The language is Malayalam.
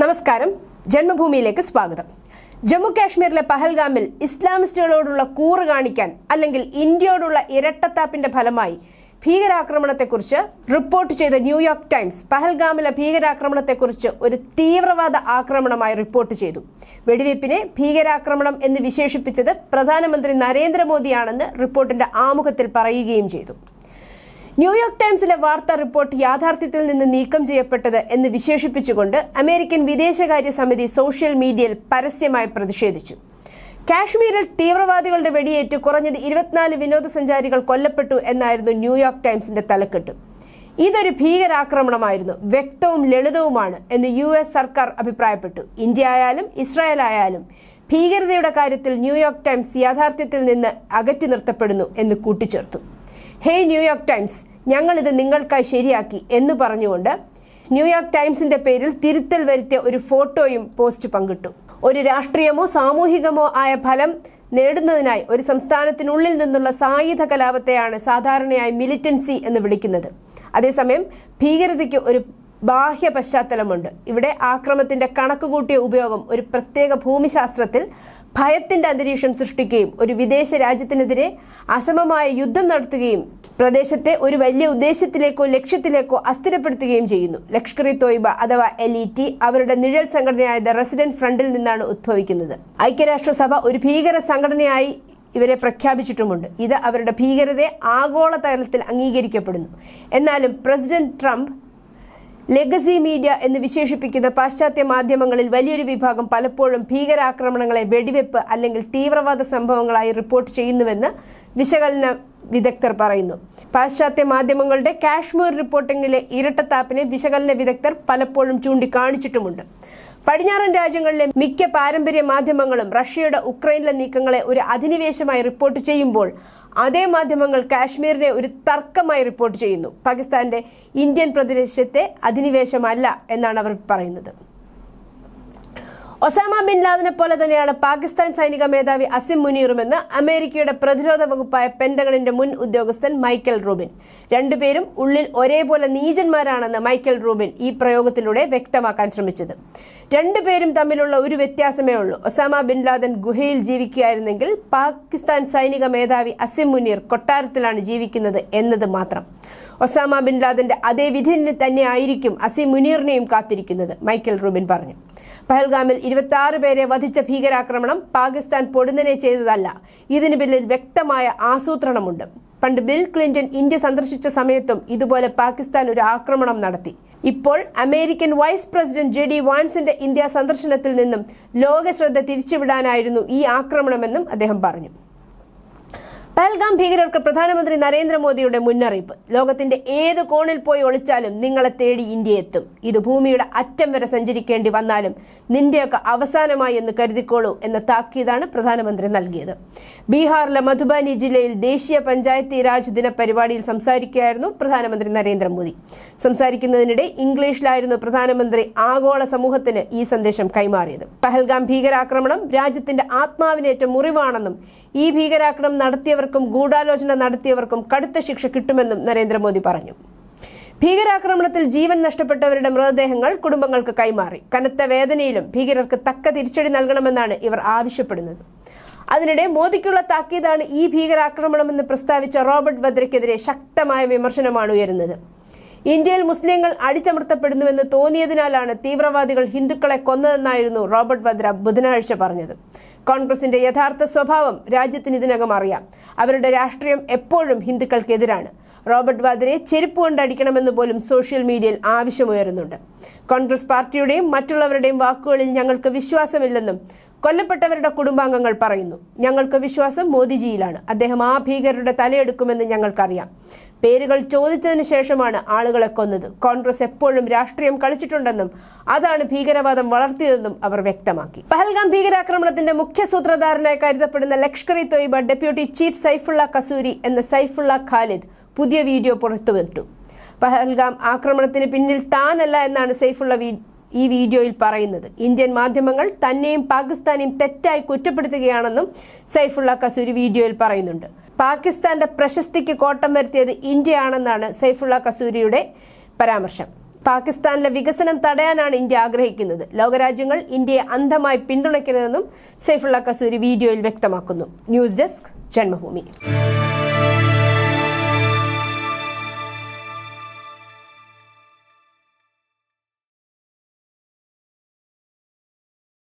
നമസ്കാരം. ജന്മഭൂമിയിലേക്ക് സ്വാഗതം. ജമ്മു കാശ്മീരിലെ പഹൽഗാമിൽ ഇസ്ലാമിസ്റ്റുകളോടുള്ള കൂറ് കാണിക്കാൻ അല്ലെങ്കിൽ ഇന്ത്യയോടുള്ള ഇരട്ടത്താപ്പിന്റെ ഫലമായി ഭീകരാക്രമണത്തെക്കുറിച്ച് റിപ്പോർട്ട് ചെയ്ത ന്യൂയോർക്ക് ടൈംസ് പഹൽഗാമിലെ ഭീകരാക്രമണത്തെക്കുറിച്ച് ഒരു തീവ്രവാദ ആക്രമണമായി റിപ്പോർട്ട് ചെയ്തു. വെടിവയ്പ്പിനെ ഭീകരാക്രമണം എന്ന് വിശേഷിപ്പിച്ചത് പ്രധാനമന്ത്രി നരേന്ദ്രമോദിയാണെന്ന് റിപ്പോർട്ടിന്റെ ആമുഖത്തിൽ പറയുകയും ചെയ്തു. ന്യൂയോർക്ക് ടൈംസിലെ വാർത്താ റിപ്പോർട്ട് യാഥാർത്ഥ്യത്തിൽ നിന്ന് നീക്കം ചെയ്യപ്പെട്ടത് എന്ന് വിശേഷിപ്പിച്ചുകൊണ്ട് അമേരിക്കൻ വിദേശകാര്യ സമിതി സോഷ്യൽ മീഡിയയിൽ പരസ്യമായി പ്രതിഷേധിച്ചു. കാശ്മീരിൽ തീവ്രവാദികളുടെ വെടിയേറ്റ് കുറഞ്ഞത് ഇരുപത്തിനാല് വിനോദസഞ്ചാരികൾ കൊല്ലപ്പെട്ടു എന്നായിരുന്നു ന്യൂയോർക്ക് ടൈംസിന്റെ തലക്കെട്ട്. ഇതൊരു ഭീകരാക്രമണമായിരുന്നു. വ്യക്തവും ലളിതവുമാണ് എന്ന് യു എസ് സർക്കാർ അഭിപ്രായപ്പെട്ടു. ഇന്ത്യ ആയാലും ഇസ്രായേൽ ആയാലും ഭീകരതയുടെ കാര്യത്തിൽ ന്യൂയോർക്ക് ടൈംസ് യാഥാർത്ഥ്യത്തിൽ നിന്ന് അകറ്റി നിർത്തപ്പെടുന്നു എന്ന് കൂട്ടിച്ചേർത്തു. ഹേ ന്യൂയോർക്ക് ടൈംസ് ഞങ്ങളിത് നിങ്ങൾക്കായി ശരിയാക്കി എന്ന് പറഞ്ഞുകൊണ്ട് ന്യൂയോർക്ക് ടൈംസിന്റെ പേരിൽ തിരുത്തൽ വരുത്തിയ ഒരു ഫോട്ടോയും പോസ്റ്റ് പങ്കിട്ടു. ഒരു രാഷ്ട്രീയമോ സാമൂഹികമോ ആയ ഫലം നേടുന്നതിനായി ഒരു സംസ്ഥാനത്തിനുള്ളിൽ നിന്നുള്ള സായുധ കലാപത്തെയാണ് സാധാരണയായി മിലിറ്റൻസി എന്ന് വിളിക്കുന്നത്. അതേസമയം ഭീകരതയ്ക്ക് ഒരു ബാഹ്യ പശ്ചാത്തലമുണ്ട്. ഇവിടെ ആക്രമത്തിന്റെ കണക്കുകൂട്ടിയ ഉപയോഗം ഒരു പ്രത്യേക ഭൂമിശാസ്ത്രത്തിൽ ഭയത്തിന്റെ അന്തരീക്ഷം സൃഷ്ടിക്കുകയും ഒരു വിദേശ രാജ്യത്തിനെതിരെ അസമമായ യുദ്ധം നടത്തുകയും പ്രദേശത്തെ ഒരു വലിയ ഉദ്ദേശത്തിലേക്കോ ലക്ഷ്യത്തിലേക്കോ അസ്ഥിരപ്പെടുത്തുകയും ചെയ്യുന്നു. ലഷ്കർ തോയിബ അഥവാ എൽ ഇ ടി അവരുടെ നിഴൽ സംഘടനയായ ദ റെസിഡന്റ് ഫ്രണ്ടിൽ നിന്നാണ് ഉദ്ഭവിക്കുന്നത് ഐക്യരാഷ്ട്രസഭ ഒരു ഭീകര സംഘടനയായി ഇവരെ പ്രഖ്യാപിച്ചിട്ടുമുണ്ട്. ഇത് അവരുടെ ഭീകരതയെ ആഗോളതലത്തിൽ അംഗീകരിക്കപ്പെടുന്നു. എന്നാലും പ്രസിഡന്റ് ട്രംപ് ലെഗസി മീഡിയ എന്ന് വിശേഷിപ്പിക്കുന്ന പാശ്ചാത്യ മാധ്യമങ്ങളിൽ വലിയൊരു വിഭാഗം പലപ്പോഴും ഭീകരാക്രമണങ്ങളെ വെടിവെപ്പ് അല്ലെങ്കിൽ തീവ്രവാദ സംഭവങ്ങളായി റിപ്പോർട്ട് ചെയ്യുന്നുവെന്ന് വിശകലന വിദഗ്ധർ പറയുന്നു. പാശ്ചാത്യ മാധ്യമങ്ങളുടെ കാശ്മീർ റിപ്പോർട്ടിംഗിലെ ഇരട്ടത്താപ്പിനെ വിശകലന വിദഗ്ധർ പലപ്പോഴും ചൂണ്ടിക്കാണിച്ചിട്ടുമുണ്ട്. പടിഞ്ഞാറൻ രാജ്യങ്ങളിലെ മിക്ക പാരമ്പര്യ മാധ്യമങ്ങളും റഷ്യയുടെ ഉക്രൈനിലെ നീക്കങ്ങളെ ഒരു അധിനിവേശമായി റിപ്പോർട്ട് ചെയ്യുമ്പോൾ അതേ മാധ്യമങ്ങൾ കാശ്മീരിനെ ഒരു തർക്കമായി റിപ്പോർട്ട് ചെയ്യുന്നു. പാകിസ്ഥാന്റെ ഇന്ത്യൻ പ്രദേശത്തെ അധിനിവേശമല്ല എന്നാണ് അവർ പറയുന്നത്. ഒസാമ ബിൻ ലാദനെ പോലെ തന്നെയാണ് പാകിസ്ഥാൻ സൈനിക മേധാവി അസിം മുനീറുമെന്ന് അമേരിക്കയുടെ പ്രതിരോധ വകുപ്പായ പെന്റഗണിന്റെ മുൻ ഉദ്യോഗസ്ഥൻ മൈക്കൽ റൂബിൻ. രണ്ടുപേരും ഉള്ളിൽ ഒരേപോലെ നീചന്മാരാണെന്ന് മൈക്കൽ റൂബിൻ ഈ പ്രയോഗത്തിലൂടെ വ്യക്തമാക്കാൻ ശ്രമിച്ചത്. രണ്ടുപേരും തമ്മിലുള്ള ഒരു വ്യത്യാസമേ ഉള്ളൂ. ഒസാമ ബിൻ ലാദൻ ഗുഹയിൽ ജീവിക്കുകയായിരുന്നെങ്കിൽ പാകിസ്ഥാൻ സൈനിക മേധാവി അസിം മുനീർ കൊട്ടാരത്തിലാണ് ജീവിക്കുന്നത് എന്നത് മാത്രം. ഒസാമ ബിൻ ലാദന്റെ അതേ വിധി തന്നെ ആയിരിക്കും അസിം മുനീറിനെയും കാത്തിരിക്കുന്നത് മൈക്കൽ റൂബിൻ പറഞ്ഞു. പഹൽഗാമിൽ ഇരുപത്തി ആറ് പേരെ വധിച്ച ഭീകരാക്രമണം പാകിസ്ഥാൻ പൊടുന്നനെ ചെയ്തതല്ല. ഇതിന് പിന്നിൽ വ്യക്തമായ ആസൂത്രണമുണ്ട്. പണ്ട് ബിൽ ക്ലിന്റൺ ഇന്ത്യ സന്ദർശിച്ച സമയത്തും ഇതുപോലെ പാകിസ്ഥാൻ ഒരു ആക്രമണം നടത്തി. ഇപ്പോൾ American vice president J D വാൻസിന്റെ India സന്ദർശനത്തിൽ നിന്നും ലോക ശ്രദ്ധ തിരിച്ചുവിടാനായിരുന്നു ഈ ആക്രമണമെന്നും അദ്ദേഹം പറഞ്ഞു. പഹൽഗാം ഭീകരർക്ക് പ്രധാനമന്ത്രി നരേന്ദ്രമോദിയുടെ മുന്നറിയിപ്പ്. ലോകത്തിന്റെ ഏത് കോണിൽ പോയി ഒളിച്ചാലും നിങ്ങളെ തേടി ഇന്ത്യ എത്തും ഇത് ഭൂമിയുടെ അറ്റം വരെ സഞ്ചരിക്കേണ്ടി വന്നാലും നിന്റെയൊക്കെ അവസാനമായി എന്ന് കരുതിക്കോളൂ എന്ന താക്കീതാണ് പ്രധാനമന്ത്രി നൽകിയത്. ബീഹാറിലെ മധുബാനി ജില്ലയിൽ ദേശീയ പഞ്ചായത്തി രാജ് ദിന പരിപാടിയിൽ സംസാരിക്കുകയായിരുന്നു പ്രധാനമന്ത്രി നരേന്ദ്രമോദി. സംസാരിക്കുന്നതിനിടെ ഇംഗ്ലീഷിലായിരുന്നു പ്രധാനമന്ത്രി ആഗോള സമൂഹത്തിന് ഈ സന്ദേശം കൈമാറിയത്. പഹൽഗാം ഭീകരാക്രമണം രാജ്യത്തിന്റെ ആത്മാവിനേറ്റ മുറിവാണെന്നും ഈ ഭീകരാക്രമണം നടത്തിയവർക്കും ഗൂഢാലോചന നടത്തിയവർക്കും കടുത്ത ശിക്ഷ കിട്ടുമെന്നും നരേന്ദ്രമോദി പറഞ്ഞു. ഭീകരാക്രമണത്തിൽ ജീവൻ നഷ്ടപ്പെട്ടവരുടെ മൃതദേഹങ്ങൾ കുടുംബങ്ങൾക്ക് കൈമാറി. കനത്ത വേദനയിലും ഭീകരർക്ക് തക്ക തിരിച്ചടി നൽകണമെന്നാണ് ഇവർ ആവശ്യപ്പെടുന്നത്. അതിനിടെ മോദിക്കുള്ള താക്കീതാണ് ഈ ഭീകരാക്രമണമെന്ന് പ്രസ്താവിച്ച റോബർട്ട് വദ്രയ്ക്കെതിരെ ശക്തമായ വിമർശനമാണ് ഉയരുന്നത്. ഇന്ത്യയിൽ മുസ്ലിങ്ങൾ അടിച്ചമർത്തപ്പെടുന്നുവെന്ന് തോന്നിയതിനാലാണ് തീവ്രവാദികൾ ഹിന്ദുക്കളെ കൊന്നതെന്നായിരുന്നു റോബർട്ട് വദ്ര ബുധനാഴ്ച പറഞ്ഞത്. കോൺഗ്രസിന്റെ യഥാർത്ഥ സ്വഭാവം രാജ്യത്തിന് ഇതിനകം അറിയാം. അവരുടെ രാഷ്ട്രീയം എപ്പോഴും ഹിന്ദുക്കൾക്കെതിരാണ്. റോബർട്ട് വാദ്രയെ ചെരുപ്പ് കൊണ്ടടിക്കണമെന്ന് പോലും സോഷ്യൽ മീഡിയയിൽ ആവശ്യമുയരുന്നുണ്ട്. കോൺഗ്രസ് പാർട്ടിയുടെയും മറ്റുള്ളവരുടെയും വാക്കുകളിൽ ഞങ്ങൾക്ക് വിശ്വാസമില്ലെന്നും കൊല്ലപ്പെട്ടവരുടെ കുടുംബാംഗങ്ങൾ പറയുന്നു. ഞങ്ങൾക്ക് വിശ്വാസം മോദിജിയിലാണ്. അദ്ദേഹം ആ ഭീകരരുടെ തലയെടുക്കുമെന്ന് ഞങ്ങൾക്കറിയാം. പേരുകൾ ചോദിച്ചതിന് ശേഷമാണ് ആളുകളെ കൊന്നത്. കോൺഗ്രസ് എപ്പോഴും രാഷ്ട്രീയം കളിച്ചിട്ടുണ്ടെന്നും അതാണ് ഭീകരവാദം വളർത്തിയതെന്നും അവർ വ്യക്തമാക്കി. പഹൽഗാം ഭീകരാക്രമണത്തിന്റെ മുഖ്യ സൂത്രധാരനായി കരുതപ്പെടുന്ന ലഷ്കർ ഇ തൊയ്ബ ഡെപ്യൂട്ടി ചീഫ് സൈഫുള്ള കസൂരി എന്ന സൈഫുള്ള ഖാലിദ് പുതിയ വീഡിയോ പുറത്തുവിട്ടു. പഹൽഗാം ആക്രമണത്തിന് പിന്നിൽ താനല്ല എന്നാണ് സൈഫുള്ള ഈ വീഡിയോയിൽ പറയുന്നത്. ഇന്ത്യൻ മാധ്യമങ്ങൾ തന്നെയും പാകിസ്ഥാനെയും തെറ്റായി കുറ്റപ്പെടുത്തുകയാണെന്നും സൈഫുള്ള കസൂരി വീഡിയോയിൽ പറയുന്നുണ്ട്. പാകിസ്ഥാന്റെ പ്രശസ്തിക്ക് കോട്ടം വരുത്തിയത് ഇന്ത്യയാണെന്നാണ് സൈഫുള്ള കസൂരിയുടെ പരാമർശം. പാകിസ്ഥാനിലെ വികസനം തടയാനാണ് ഇന്ത്യ ആഗ്രഹിക്കുന്നത്. ലോകരാജ്യങ്ങൾ ഇന്ത്യയെ അന്ധമായി പിന്തുണയ്ക്കരുതെന്നും സൈഫുള്ള കസൂരി വീഡിയോയിൽ വ്യക്തമാക്കുന്നു. News desk Janmabhumi.